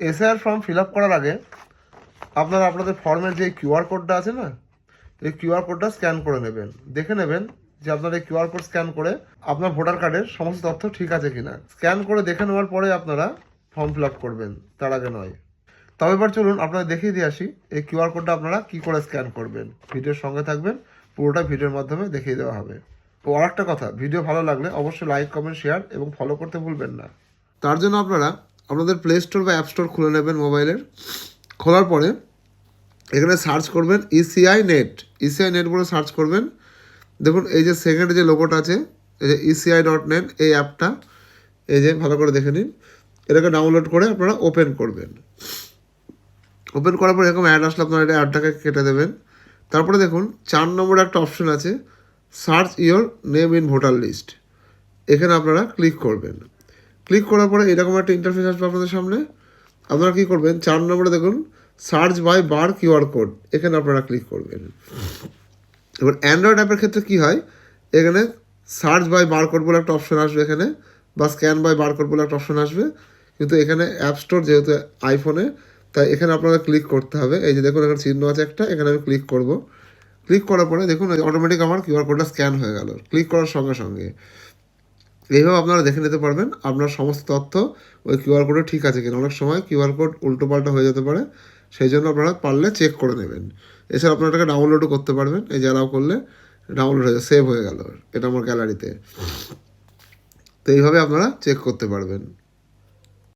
SIR form fill up করার আগে আপনারা আপনাদের ফর্মের যে কিউআর কোডটা আছে না, এই কিউআর কোডটা স্ক্যান করে নেবেন। দেখে নেবেন যে আপনার এই কিউআর কোড স্ক্যান করে আপনার ভোটার কার্ডের সমস্ত তথ্য ঠিক আছে কিনা। স্ক্যান করে দেখে নেওয়ার পরে আপনারা ফর্ম ফিল আপ করবেন, তার আগে নয়। তবে এবার চলুন আপনারা দেখিয়ে দিয়ে আসি, এই কিউআর কোডটা আপনারা কি করে স্ক্যান করবেন। ভিডিওর সঙ্গে থাকবেন, পুরোটা ভিডিওর মাধ্যমে দেখিয়ে দেওয়া হবে। ও আর একটা কথা, ভিডিও ভালো লাগলে অবশ্যই লাইক কমেন্ট শেয়ার এবং ফলো করতে ভুলবেন না। তার জন্য আপনারা আপনাদের প্লে স্টোর বা অ্যাপ স্টোর খুলে নেবেন মোবাইলের খোলার পরে এখানে সার্চ করবেন ইসিআই নেট ইসিআই নেট বলে সার্চ করবেন। দেখুন, এই যে সেকেন্ড যে লোগোটা আছে, এই যে ইসিআই ডট নেট এই অ্যাপটা এই যে ভালো করে দেখে নিন। এটাকে ডাউনলোড করে আপনারা ওপেন করবেন। ওপেন করার পর এরকম অ্যাড আসলে আপনারা এটা অ্যাডটাকে কেটে দেবেন। তারপরে দেখুন, চার নম্বরে একটা অপশন আছে search your name in voter list এখানে আপনারা ক্লিক করবেন। ক্লিক করার পরে এরকম একটা ইন্টারফেস আসবে আপনাদের সামনে। আপনারা কী করবেন? চার নম্বরে দেখুন search by bar QR code এখানে আপনারা ক্লিক করবেন। এবার অ্যান্ড্রয়েড অ্যাপের ক্ষেত্রে কী হয়? এখানে সার্চ বাই বারকোড বলে একটা অপশন আসবে এখানে, বা স্ক্যান বাই বারকোড বলে একটা অপশন আসবে। কিন্তু এখানে অ্যাপ স্টোর যেহেতু আইফোনে তাই এখানে আপনাদের ক্লিক করতে হবে। এই যে দেখুন, এখানে চিহ্ন আছে একটা, এখানে আমি ক্লিক করব। ক্লিক করার পরে দেখুন অটোমেটিক আমার কিউআর কোডটা স্ক্যান হয়ে গেল। ক্লিক করার সঙ্গে সঙ্গে। এইভাবে আপনারা দেখে নিতে পারবেন। আপনার সমস্ত তথ্য ওই কিউআর কোডে ঠিক আছে কিনা। অনেক সময় কিউআর কোড উল্টোপাল্টা হয়ে যেতে পারে। সেই জন্য আপনারা পারলে চেক করে নেবেন। এছাড়া আপনারা এটাকে ডাউনলোডও করতে পারবেন। এই যে করলে ডাউনলোড হয়ে সেভ হয়ে গেল। এটা আমার গ্যালারিতে তো। এইভাবে আপনারা চেক করতে পারবেন।